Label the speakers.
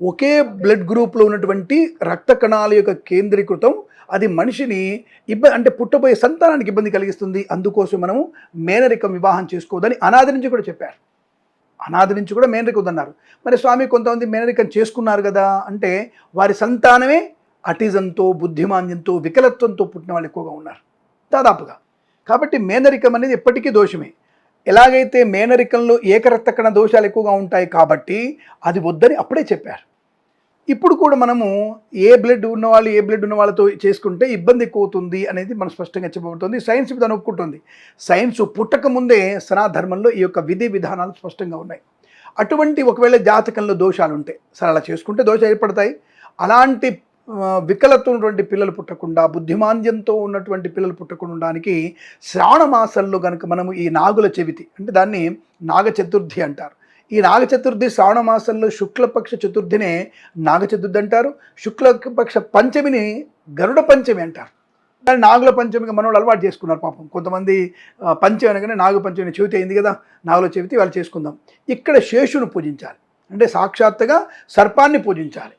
Speaker 1: ఒకే blood గ్రూప్లో ఉన్నటువంటి రక్త కణాల యొక్క కేంద్రీకృతం అది మనిషిని ఇబ్బంది అంటే పుట్టబోయే సంతానానికి ఇబ్బంది కలిగిస్తుంది. అందుకోసం మనము మేనరికం వివాహం చేసుకోవద్దని అనాది నుంచి కూడా చెప్పారు. అనాది నుంచి కూడా మేనరికం వద్దన్నారు మరి స్వామి కొంతమంది మేనరికం చేసుకున్నారు కదా అంటే వారి సంతానమే అటిజంతో బుద్ధిమాన్యంతో వికలత్వంతో పుట్టిన వాళ్ళు ఎక్కువగా ఉన్నారు. దాదాపుగా. కాబట్టి మేనరికం అనేది ఎప్పటికీ దోషమే. ఎలాగైతే మేనరికంలో ఏకరక్త కణ దోషాలు ఎక్కువగా ఉంటాయి కాబట్టి అది వద్దని అప్పుడే చెప్పారు. ఇప్పుడు కూడా మనము ఏ బ్లడ్ ఉన్నవాళ్ళు ఏ బ్లడ్ ఉన్న వాళ్ళతో చేసుకుంటే ఇబ్బంది ఎక్కువ అవుతుంది అనేది మనం స్పష్టంగా చెప్పబడుతుంది. సైన్స్ దాన్ని ఒప్పుకుంటుంది సైన్స్ పుట్టక ముందే సనాధర్మంలో ఈ యొక్క విధి విధానాలు స్పష్టంగా ఉన్నాయి. అటువంటి ఒకవేళ జాతకంలో దోషాలు ఉంటాయి సరే అలా చేసుకుంటే దోషాలు ఏర్పడతాయి. అలాంటి ఆ, వికలత్వం ఉన్నటువంటి పిల్లలు పుట్టకుండా బుద్ధిమాంద్యంతో ఉన్నటువంటి పిల్లలు పుట్టకుండా ఉండడానికి శ్రావణ మాసంలో కనుక మనము ఈ నాగుల చెవితి అంటే దాన్ని నాగ చతుర్థి అంటారు. ఈ నాగ చతుర్థి శ్రావణ మాసంలో శుక్లపక్ష చతుర్థినే నాగ చతుర్థి అంటారు. శుక్లపక్ష పంచమిని గరుడ పంచమి అంటారు. కానీ నాగుల పంచమికి మనోళ్ళు అలవాటు చేసుకున్నారు పాపం. కొంతమంది పంచమి అనగానే నాగ పంచమి చెవితి అయింది కదా నాగుల చెవితి వాళ్ళు చేసుకుందాం. ఇక్కడ శేషును పూజించాలి. అంటే సాక్షాత్తుగా సర్పాన్ని పూజించాలి.